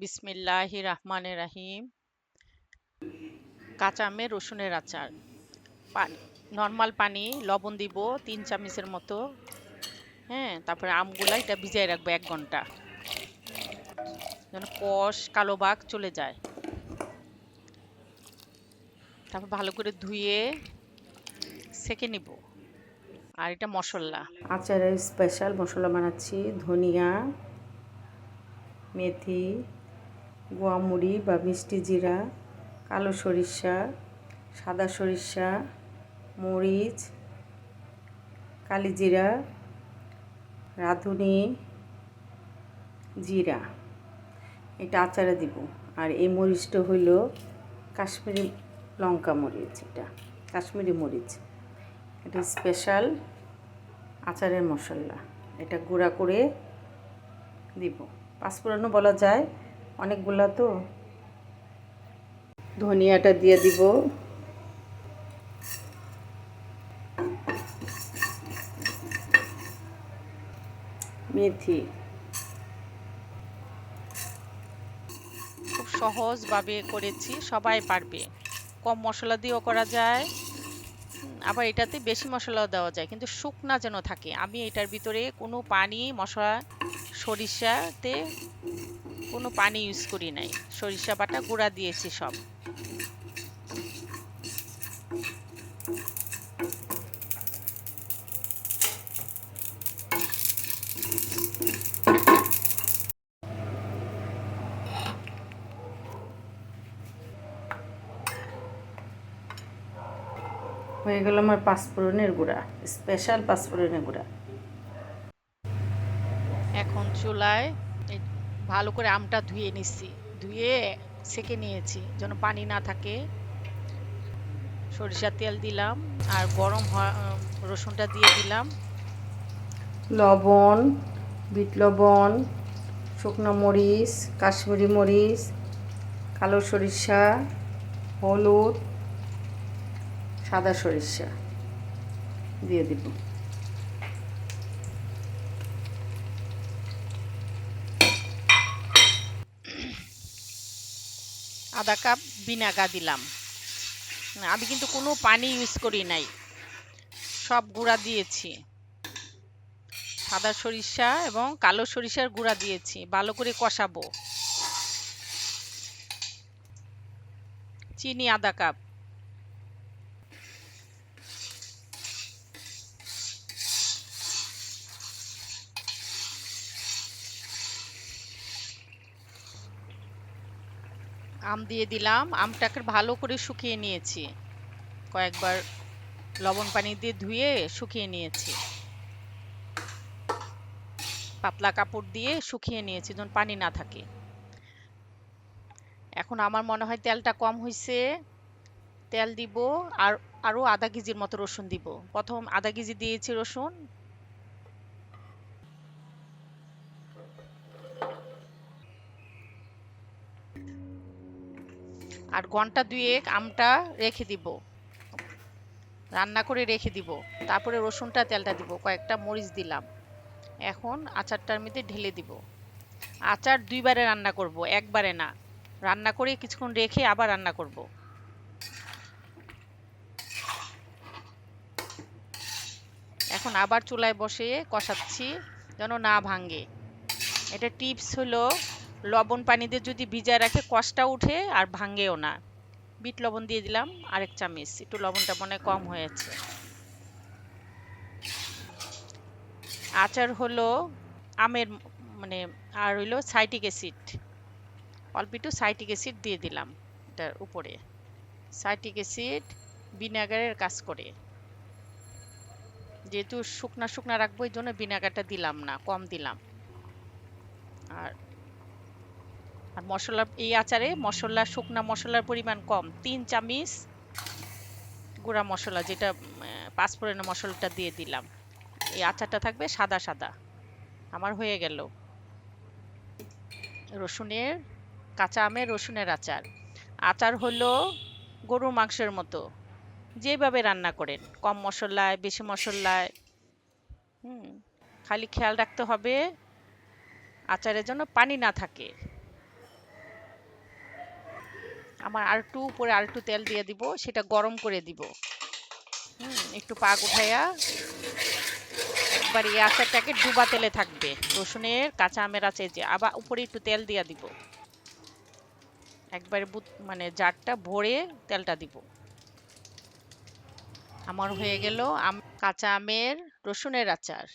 বিসমিল্লাহি রহমানির রাহিম। কাঁচা আমের রসুনের আচার। নর্মাল পানি, লবণ দিব, তিন চামচের মতো। হ্যাঁ তারপরে আমগুলা এটা ভিজাই রাখব এক ঘণ্টা। যেন কষ, কালো বাঘ চলে যায়। তারপর ভালো করে ধুয়ে সেকে নিব। আর এটা মশলা। আচারের স্পেশাল মশলা বানাচ্ছি, ধনিয়া, মেথি। গোয়ামুড়ি বা মিষ্টি জিরা, কালো সরিষা, সাদা সরিষা, মরিচ কালিজিরা রাঁধুনি, জিরা। এটা আচারে দিব। আর এই মরিচটা হইল কাশ্মীরি লঙ্কা মরিচ এটা, কাশ্মীরি মরিচ। এটা স্পেশাল আচারের মশলা। এটা গুঁড়া করে দিব। পাঁচফোড়নও বলা যায়। অনেকগুলা তো। ধনিয়াটা দিয়ে দিব। মেথি। খুব সহজভাবে করেছি সবাই পারবে। কম মশলা দিয়েও করা যায় আবার এটাতে বেশি মশলাও দেওয়া যায় কিন্তু শুকনা যেন থাকে। আমি এটার ভিতরে কোনো পানি মশলা সরিষাতে কোনো পানি ইউজ করি নাই। সরিষা বাটা গুঁড়া দিয়েছি সব। হয়ে গেল আমার পাঁচফোড়নের গুঁড়া স্পেশাল পাঁচফোড়নের গুঁড়া। এখন চুলায় ভালো করে আমটা ধুয়ে নিচ্ছি। ধুয়ে সেকে নিয়েছি, যেন পানি না থাকে। সরিষার তেল দিলাম আর গরম রসুনটা দিয়ে দিলাম। লবণ, বিট লবণ, শুকনো মরিচ, কাশ্মীরি মরিচ, কালো সরিষা, হলুদ, সাদা সরিষা দিয়ে দিব। আধা কাপ ভিনেগার দিলাম। আমি কিন্তু কোনো পানি ইউজ করি নাই। সব গুঁড়া দিয়েছি। সাদা সরিষা এবং কালো সরিষার গুঁড়া দিয়েছি। ভালো করে কষাবো। চিনি আধা কাপ। আম দিয়ে দিলাম। আমটাকে ভালো করে শুকিয়ে নিয়েছি। কয়েকবার লবণ পানি দিয়ে ধুয়ে শুকিয়ে নিয়েছি। পাতলা কাপড় দিয়ে শুকিয়ে নিয়েছি যেন পানি না থাকে। এখন আমার মনে হয় তেলটা কম হয়েছে তেল দিব আর আরও আধা কেজির মতো রসুন দিব। প্রথম আধা কেজি দিয়েছি রসুন। আর ঘণ্টা দুয়েক আমটা রেখে দিব। রান্না করে রেখে দিব। তারপরে রসুনটা, তেলটা দিব। কয়েকটা মরিচ দিলাম। এখন আচারটার মধ্যে ঢেলে দিব। আচার দুইবারে রান্না করব, একবারে না। রান্না করে কিছুক্ষণ রেখে আবার রান্না করব। এখন আবার চুলায় বসে কষাচ্ছি, যেন না ভাঙে। এটা টিপস হলো লবণ পানিতে যদি ভিজায় রাখে কষটা উঠে আর ভাঙেও না। বিট লবণ দিয়ে দিলাম, আরেক চামচ। একটু লবণটা মনে কম হয়েছে। আচার হলো আমের মানে আর হইল সাইটিক অ্যাসিড। অল্প একটু সাইটিক অ্যাসিড দিয়ে দিলাম এটার উপরে। সাইটিক অ্যাসিড ভিনেগারের কাজ করে। যেহেতু শুকনা শুকনা রাখব, এই জন্য ভিনেগারটা দিলাম না, কম দিলাম। আর আর মশলা, এই আচারে মশলা, শুকনা মশলার পরিমাণ কম। তিন চামিচ গুঁড়া মশলা, যেটা পাঁচফোড়নের মশলাটা দিয়ে দিলাম। এই আচারটা থাকবে সাদা সাদা। আমার হয়ে গেল। রসুনের, কাঁচা আমের রসুনের আচার। আচার হলো গরুর মাংসের মতো। যেভাবে রান্না করেন, কম মশলায়, বেশি মশলায়। হুম, খালি খেয়াল রাখতে হবে আচারের জন্য পানি না থাকে। আমার আর একটু উপরে আর একটু তেল দিয়ে দিব, সেটা গরম করে দিব। হুম, একটু পাক উঠাইয়া একবার এই আচারটাকে ডুবা তেলে থাকবে। রসুনের, কাঁচা আমের আছে যে, আবার উপরে একটু তেল দিয়ে দিব। একবারে মানে জারটা ভরে তেলটা দিব। আমার হয়ে গেল আম, কাঁচা আমের, রসুনের আচার।